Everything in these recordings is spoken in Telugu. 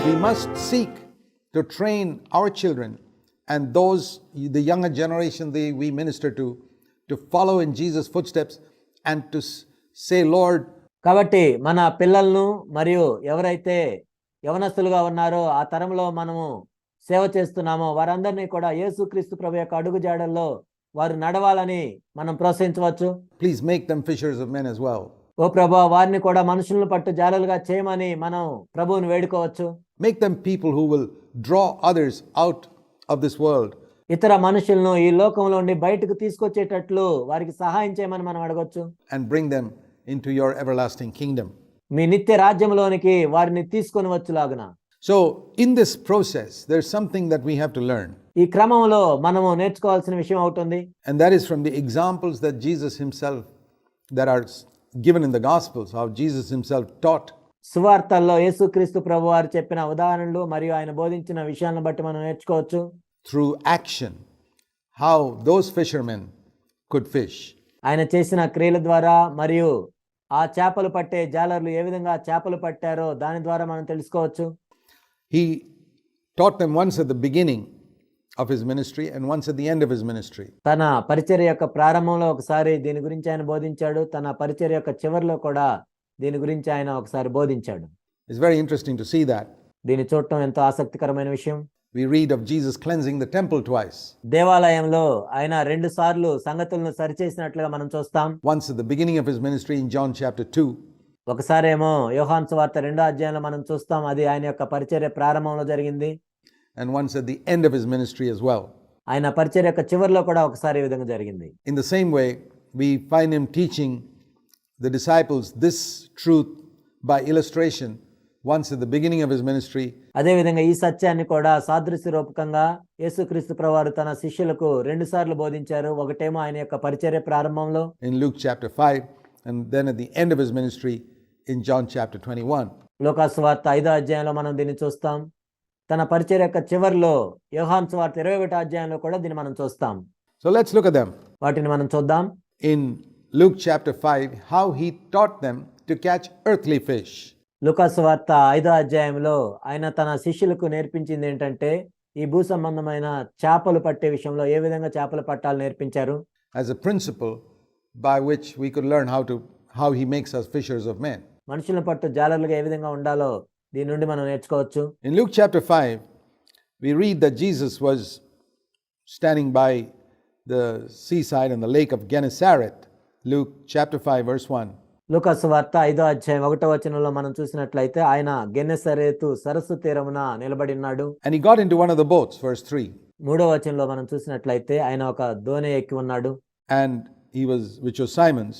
we must seek to train our children and those, the younger generation they, we minister to, to follow in Jesus' footsteps and to say, Lord, కాబట్టి మన పిల్లలను మరియు ఎవరైతే యవనస్తులుగా ఉన్నారో ఆ తరంలో మనము సేవ చేస్తున్నామో వారందరినీ కూడా యేసుక్రీస్తు ప్రభు యొక్క అడుగు జాడల్లో వారు నడవాలని మనం ప్రోత్సహించవచ్చు please make them fishers of men as well. ఓ ప్రభా వారిని కూడా మనుషులను పట్టు జాలలుగా చేయమని మనం ప్రభువుని వేడుకోవచ్చు Make them people who will draw others out of this world ఇతర మనుషులను ఈ లోకంలో ఉండి బయటకు తీసుకొచ్చేటట్లు వారికి సహాయం చేయమని మనం అడగొచ్చు and bring them into your everlasting kingdom. మీ నిత్య రాజ్యంలోనికి వారిని తీసుకొని వచ్చులాగున So, in this process, there's something that we have to learn, ఈ క్రమంలో మనము నేర్చుకోవాల్సిన విషయం అవుతుంది and that is from the examples that Jesus Himself, that are s- given in the Gospels, how Jesus Himself taught. సువార్తల్లో యేసుక్రీస్తు ప్రభు వారు చెప్పిన ఉదాహరణలు మరియు ఆయన బోధించిన విషయాలను బట్టి మనం నేర్చుకోవచ్చు through action how those fishermen could fish. ఆయన చేసిన క్రియల ద్వారా మరియు ఆ చేపలు పట్టే జాలర్లు ఏ విధంగా చేపలు పట్టారో దాని ద్వారా మనం తెలుసుకోవచ్చు He taught them once at the beginning of his ministry and once at the end of his ministry. తన పరిచర్య యొక్క ప్రారంభంలో ఒకసారి దీని గురించి ఆయన బోధించాడు తన పరిచర్య యొక్క చివరిలో కూడా దీని గురించి ఆయన ఒకసారి బోధించాడు. It's very interesting to see that దీని చూడటం ఎంతో ఆసక్తికరమైన విషయం. We read of Jesus cleansing the temple twice దేవాలయంలో ఆయన రెండు సార్లు సంగతులను సరిచేసినట్లుగా మనం చూస్తాం. Once the beginning of his ministry in John chapter 2 ఒకసారేమో యోహాన్ సువార్త రెండో అధ్యాయంలో మనం చూస్తాం అది ఆయన యొక్క పరిచర్య ప్రారంభంలో జరిగింది. And once at the end of his ministry as well ఆయన పరిచర్య యొక్క చివరిలో కూడా ఒకసారి ఈ విధంగా జరిగింది. In the same way we find him teaching the disciples this truth by illustration once at the beginning of his ministry. అదేవిధంగా ఈ సత్యాన్ని కూడా సాదృశ్య రూపకంగా యేసుక్రీస్తు ప్రభువారు తన శిష్యులకు రెండు సార్లు బోధించారు. ఒకటేమో ఆయన యొక్క పరిచర్య ప్రారంభంలో. In Luke chapter 5, and then at the end of his ministry in John chapter 21. లోకాసు వార్త ఐదో అధ్యాయంలో మనం దీన్ని చూస్తాం. తన పరిచర్య యొక్క చివరిలో యోహాన్ సువార్త ఇరవై ఒకటో అధ్యాయంలో కూడా దీన్ని మనం చూస్తాం. So let's look at them. వాటిని మనం చూద్దాం. In Luke chapter 5, how he taught them to catch earthly fish. Lukas వార్త ఐదో అధ్యాయంలో ఆయన తన శిష్యులకు నేర్పించింది ఏంటంటే ఈ భూ సంబంధమైన చేపలు పట్టే విషయంలో ఏ విధంగా చేపలు పట్టాలి నేర్పించారు as a principle by which we could learn how to how he makes us fishers of men. మనుషులను పట్టు జాలర్లుగా ఏ విధంగా ఉండాలో దీని నుండి మనం నేర్చుకోవచ్చు In Luke chapter 5, we read that Jesus was standing by the seaside and the lake of Gennesaret. Luke chapter 5 verse 1. Lukas వార్త ఐదో అధ్యాయం ఒకటో వచనంలో మనం చూసినట్లయితే ఆయన గెన్నెసరేతు సరస్సు తీరమున నిలబడి ఉన్నాడు And he got into one of the boats verse 3 మూడో వచనంలో మనం చూసినట్లయితే ఆయన ఒక దోణి ఎక్కి ఉన్నాడు and he was which was Simon's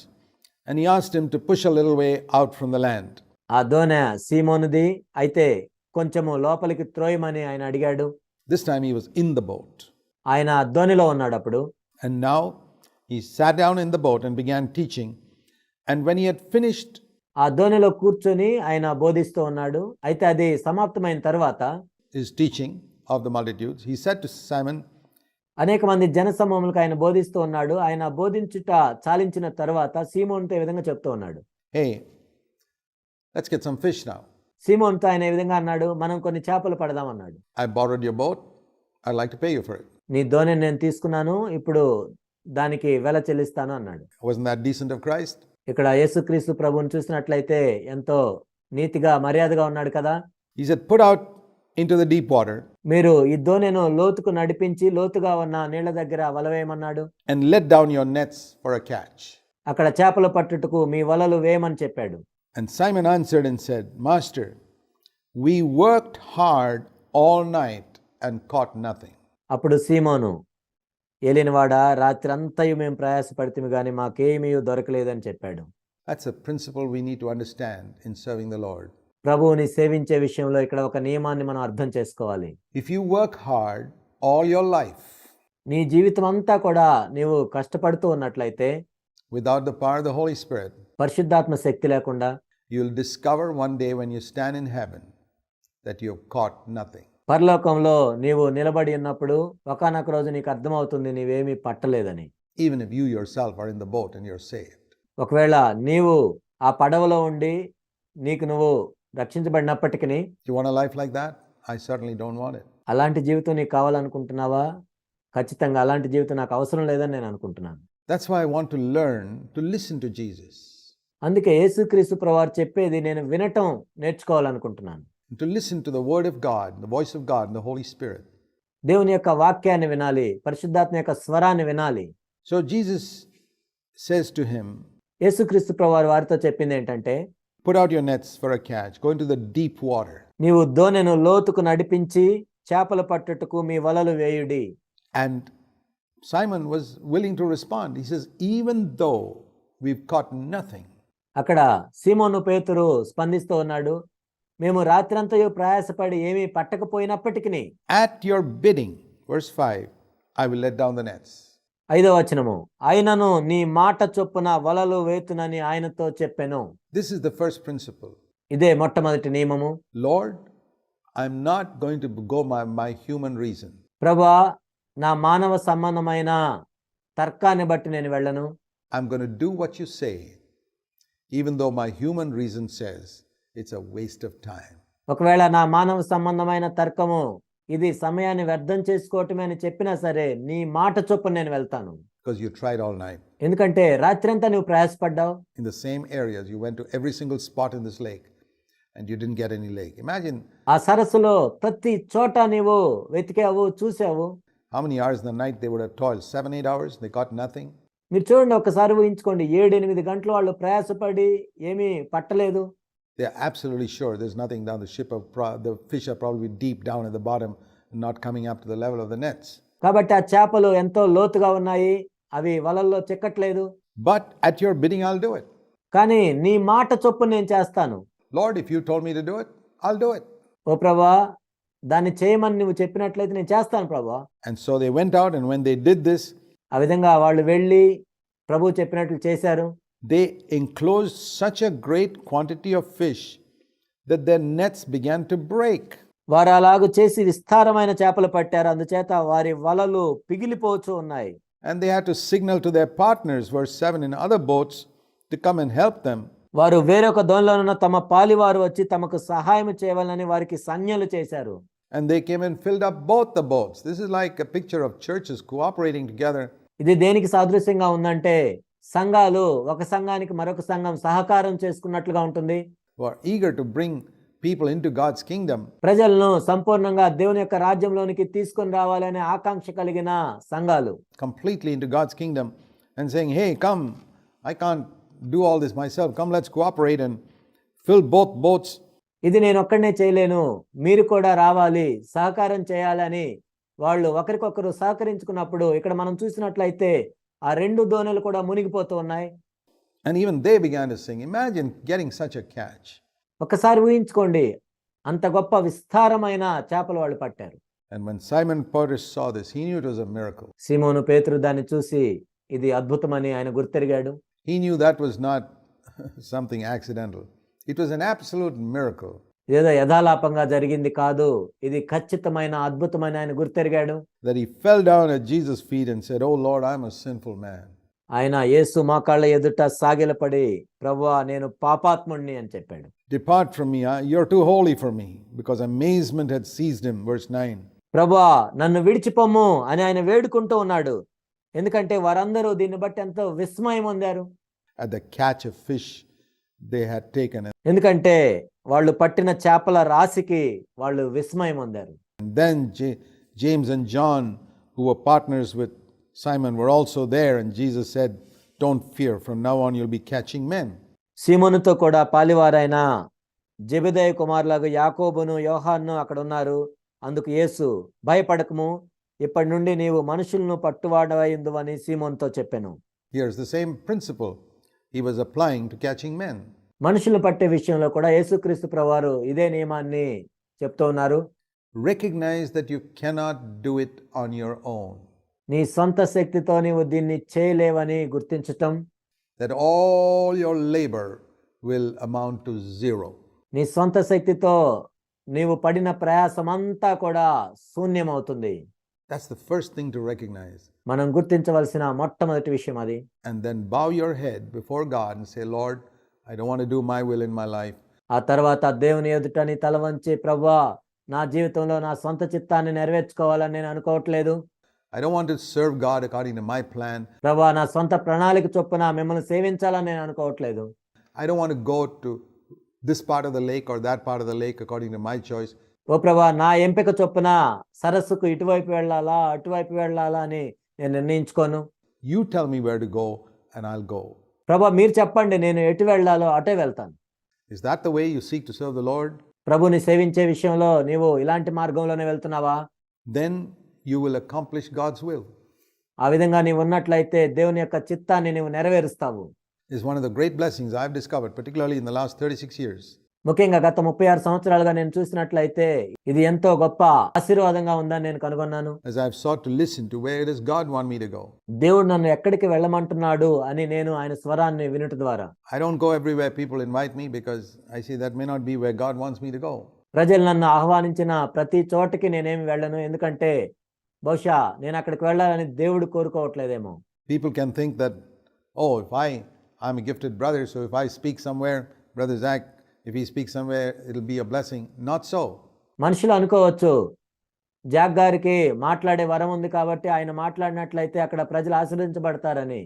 and he asked him to push a little way out from the land. ఆ దోణె సీమోనుది అయితే కొంచెము లోపలికి త్రోయమని ఆయన అడిగాడు This time he was in the boat. ఆయన దోణిలో ఉన్నాడు అప్పుడు And now he sat down in the boat and began teaching. And when he had finished ఆ దోణిలో కూర్చొని ఆయన బోధిస్తూ ఉన్నాడు అయితే అది సమాప్తమైన తర్వాత his teaching of the multitudes, he said to Simon, అనేక మంది జనసమూహములకు ఆయన బోధిస్తూ ఉన్నాడు ఆయన బోధించుట చాలించిన తర్వాత సీమోన్తో ఈ విధంగా చెప్తూ ఉన్నాడు Hey, let's get some fish now. సీమోన్తో ఆయన ఈ విధంగా అన్నాడు మనం కొన్ని చేపలు పడదాం అన్నాడు I borrowed your boat. I'd like to pay you for it. నీ ధోని నేను తీసుకున్నాను ఇప్పుడు దానికి వెల చెల్లిస్తాను అన్నాడు. ఇక్కడ యేసుక్రీస్తు ప్రభుని చూసినట్లయితే ఎంతో నీతిగా మర్యాదగా ఉన్నాడు కదా? Put out into the deep water మీరు ఈ దోనెను లోతుకు నడిపించి లోతుగా ఉన్న నీళ్ళ దగ్గర వలవేయమన్నాడు. And let down your nets for a catch అక్కడ చేపల పట్టుటకు మీ వలలు వేయమని చెప్పాడు. And Simon answered and said master we worked hard all night and caught nothing అప్పుడు సీమోను ఏలినవాడా? రాత్రి అంతయు మేము ప్రయాసపడితే కానీ మాకేమీ దొరకలేదని చెప్పాడు. It's a principle we need to understand in serving the Lord ప్రభువుని సేవించే విషయంలో ఇక్కడ ఒక నియమాన్ని మనం అర్థం చేసుకోవాలి. If you work hard all your life నీ జీవితం అంతా కూడా నీవు కష్టపడుతూ ఉన్నట్లయితే without the power of the Holy Spirit పరిశుద్ధాత్మ శక్తి లేకుండా you will discover one day when you stand in heaven that you caught nothing పరలోకంలో నీవు నిలబడి ఉన్నప్పుడు ఒకనొక రోజు నీకు అర్థమవుతుంది నీవేమీ పట్టలేదని even if you yourself are in the boat and you're saved. ఒకవేళ నీవు ఆ పడవలో ఉండి నీకు నువ్వు రక్షించబడినప్పటికీ want a life like that? I certainly don't want it. అలాంటి జీవితం నీకు కావాలనుకుంటున్నావా ఖచ్చితంగా అలాంటి జీవితం నాకు అవసరం లేదని నేను అనుకుంటున్నాను That's why I want to learn to listen to Jesus, అందుకే యేసుక్రీస్తు ప్రవారు చెప్పేది నేను వినటం నేర్చుకోవాలనుకుంటున్నాను to listen to the Word of God, the voice of God, and the Holy Spirit. దేవుని యొక్క వాక్యాన్ని వినాలి పరిశుద్ధాత్మ యొక్క స్వరాన్ని వినాలి So Jesus says to him, యేసుక్రీస్తు ప్రవారు వారితో చెప్పింది ఏంటంటే Put out your nets for a catch, go into the deep water. నీవు దోనెను లోతుకు నడిపించి చేపలు పట్టుటకు మీ వలలు వేయుడి And Simon was willing to respond. He says, Even though we've caught nothing, అక్కడ సీమోను పేతురు స్పందిస్తూ ఉన్నాడు మేము రాత్రంతా ప్రయాసపడి ఏమీ పట్టకపోయినప్పటికీ at your bidding verse five I will let down the nets ఐదో వచనము ఆయనను నీ మాట చొప్పున వలలు వేతునని ఆయనతో చెప్పెను. This is the first principle ఇదే మొట్టమొదటి నియమము. Lord i am not going to go my my human reason. ప్రభువా నా మానవ సంబంధమైన తర్కాన్ని బట్టి నేను వెళ్ళను. I am going to do what you say even though my human reason says it's a waste of time. ఒకవేళ నా మానవ సంబంధమైన తర్కము ఇది సమయాన్ని వ్యర్థం చేసుకోవటమే అని చెప్పినా సరే నీ మాట చొప్పున నేను వెళ్తాను Because you tried all night. ఎందుకంటే రాత్రంతా నువ్వు ప్రయాసపడ్డావు In the same areas, you went to every single spot in this lake and you didn't get any lake. Imagine ఆ సరస్సులో ప్రతి చోట నీవు వెతికావు చూసావు how many hours in the night they would have toiled. Seven, eight hours, they got nothing. మీరు చూడండి ఒకసారి ఊహించుకోండి ఏడు ఎనిమిది గంటలు వాళ్ళు ప్రయాసపడి ఏమీ పట్టలేదు They're absolutely sure there's nothing down. The ship of pro- the fish are probably deep down at the bottom not coming up to the level of the nets. కాబట్టి ఆ చేపలు ఎంతో లోతుగా ఉన్నాయి అవి వలల్లో చిక్కట్లేదు But at your bidding, I'll do it. కానీ నీ మాట చొప్పున నేను చేస్తాను Lord, if you told me to do it, I'll do it. ఓ ప్రభా దాన్ని చేయమని నువ్వు చెప్పినట్లయితే నేను చేస్తాను ప్రభా And so they went out, and when they did this, ఆ విధంగా వాళ్ళు వెళ్ళి ప్రభు చెప్పినట్లు చేశారు they enclosed such a great quantity of fish that their nets began to break. వారు అలాగు చేసి విస్తారమైన చేపలు పట్టారు అందుచేత వారి వలలు పిగిలిపోతూ ఉన్నాయి And they had to signal to their partners, verse 7, in other boats to come and help them. వారు వేరొక దోనిలోనున్న తమ పాలివారు వచ్చి తమకు సహాయం చేయవాలని వారికి సంజ్ఞలు చేశారు And they came and filled up both the boats. This is like a picture of churches cooperating together ఇది దేనికి సాదృశ్యంగా ఉందంటే సంఘాలు ఒక సంఘానికి మరొక సంఘం సహకారం చేసుకున్నట్లుగా ఉంటుంది are eager to bring people into God's kingdom. ప్రజలను సంపూర్ణంగా దేవుని యొక్క రాజ్యంలోనికి తీసుకొని రావాలనే ఆకాంక్ష కలిగిన సంఘాలు completely into God's kingdom and saying, Hey, come, I can't do all this myself. Come, let's cooperate and fill both boats. ఇది నేను ఒక్కడనే చేయలేను మీరు కూడా రావాలి సహకారం చేయాలని వాళ్ళు ఒకరికొకరు సహకరించుకున్నప్పుడు ఇక్కడ మనం చూసినట్లయితే ఆ రెండు దోణులు కూడా మునిగిపోతూ ఉన్నాయి And even they began to sing. Imagine getting such a catch. ఒకసారి ఊహించుకోండి అంత గొప్ప విస్తారమైన చేపలు వాళ్ళు పట్టారు And when Simon Peter saw this, he knew it was a miracle. సీమోను పేతురు దాన్ని చూసి ఇది అద్భుతమని ఆయన గుర్తెరిగాడు He knew that was not something accidental, it was an absolute miracle. ఏదో యథాలాపంగా జరిగింది కాదు. ఇది ఖచ్చితమైన అద్భుతమైన ఆయన గుర్తెరిగాడు. That fell down Jesus feet and said O Lord I am a man ఆయన యేసు మా కాళ్ళ ఎదుట సాగిలపడి ప్రభువా నేను పాపాత్ముణ్ణి అని చెప్పాడు. Depart from me you are too holy for me because amazement had seized him verse 9 ప్రభువా నన్ను విడిచిపొమ్ము అని ఆయన వేడుకుంటూ ఉన్నాడు. ఎందుకంటే వారందరూ దీన్ని బట్టి ఎంతో విస్మయం పొందారు. At the catch of fish they had taken ఎందుకంటే వాళ్ళు పట్టిన చేపల రాశికి వాళ్ళు విస్మయం అందారు then James and John who were partners with Simon were also there and Jesus said don't fear from now on you'll be catching men సీమోనుతో కూడా పాలివారైన జబిదయ్ కుమార్ లాగా యాకోబును యోహాన్ను అక్కడ ఉన్నారు. అందుకు యేసు భయపడకము ఇప్పటి నుండి నీవు మనుషులను పట్టువాడవైందు అని సీమోన్తో చెప్పాను. Here's the same principle he was applying to catching men మనుషులు పట్టే విషయంలో కూడా యేసుక్రీస్తు ప్రవారు ఇదే నియమాన్ని చెప్తూ ఉన్నారు. Recognise that you cannot do it on your own నీ సొంత శక్తితో నీవు దీన్ని చేయలేవని గుర్తించటం. That all your labour will amount to zero నీ సొంత శక్తితో నీవు పడిన ప్రయాసం అంతా కూడా శూన్యమవుతుంది. That's the first thing to recognize. మనం గుర్తించవలసిన మొట్టమొదటి విషయం అది And then bow your head before God and say, Lord, I don't want to do my will in my life. ఆ తర్వాత దేవుని ఎదుట నీ తల వంచి ప్రభా నా జీవితంలో నా సొంత చిత్తాన్ని నెరవేర్చుకోవాలని నేను అనుకోవట్లేదు I don't want to serve God according to my plan. ప్రభా నా సొంత ప్రణాళిక చొప్పున మిమ్మల్ని సేవించాలని నేను అనుకోవట్లేదు I don't want to go to this part of the lake or that part of the lake according to my choice. ఓ ప్రభా నా ఎంపిక చొప్పున సరస్సుకు ఇటువైపు వెళ్ళాలా అటువైపు వెళ్ళాలా అని నేను నిర్ణయించుకోను. You tell me where go and I'll go ప్రభా మీరు చెప్పండి నేను ఎటు వెళ్ళాలో అటే వెళ్తాను. Is that the way you seek to serve the Lord ప్రభుని సేవించే విషయంలో నీవు ఇలాంటి మార్గంలోనే వెళ్తున్నావా? Then you will accomplish God's will ఆ విధంగా నీవు ఉన్నట్లయితే దేవుని యొక్క చిత్తాన్ని నీవు నెరవేరుస్తావు. Is one of the great blessings I have discovered particularly in the last 36 years ముఖ్యంగా గత ముప్పై ఆరు సంవత్సరాలుగా నేను చూసినట్లయితే ఇది ఎంతో గొప్ప ఆశీర్వాదంగా ఉందని నేను కనుగొన్నాను. దేవుడు నన్ను ఎక్కడికి వెళ్ళమంటున్నాడు అని నేను ఆయన స్వరాన్ని వినట ద్వారా. I don't go everywhere people invite me because I see that may not be where God wants me ప్రజలు నన్ను ఆహ్వానించిన ప్రతి చోటకి నేనేమి వెళ్ళను. ఎందుకంటే బహుశా నేను అక్కడికి వెళ్ళాలని దేవుడు కోరుకోవట్లేదేమో. People can think that oh if I I'm gifted brother so if I speak somewhere brother Jack if he speaks somewhere, it'll be a blessing. Not so. మనుషులు అనుకోవచ్చు జాగ్ గారికి మాట్లాడే వరం ఉంది కాబట్టి ఆయన మాట్లాడినట్లయితే అక్కడ ప్రజలు ఆశీర్వదించబడతారని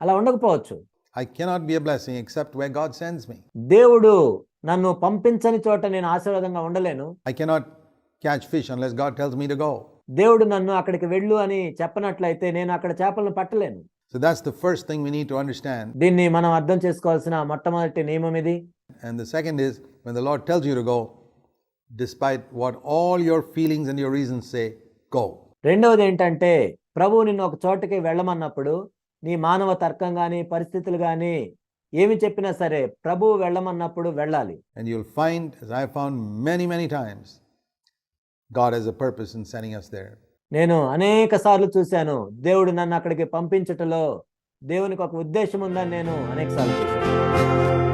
అలా ఉండకపోవచ్చు I cannot be a blessing except where God sends me. దేవుడు నన్ను పంపించని చోట నేను ఆశీర్వాదంగా ఉండలేను I cannot catch fish unless God tells me to go. దేవుడు నన్ను అక్కడికి వెళ్ళు అని చెప్పనట్లయితే నేను అక్కడ చేపలను పట్టలేను So that's the first thing we need to understand. దీన్ని మనం అర్థం చేసుకోవాల్సిన మొట్టమొదటి నియమం ఇది And the second is when the Lord tells you to go, despite what all your feelings and your reasons say, go. రెండవది ఏంటంటే ప్రభువు నిన్ను ఒక చోటకి వెళ్ళమన్నప్పుడు నీ మానవ తర్కం కానీ పరిస్థితులు కానీ ఏమి చెప్పినా సరే ప్రభువు వెళ్ళమన్నప్పుడు వెళ్ళాలి And you'll find, as I found many, many times, God has a purpose in sending us there. నేను అనేక సార్లు చూశాను దేవుడు నన్ను అక్కడికి పంపించటలో దేవునికి ఒక ఉద్దేశం ఉందని నేను అనేక సార్లు చూశాను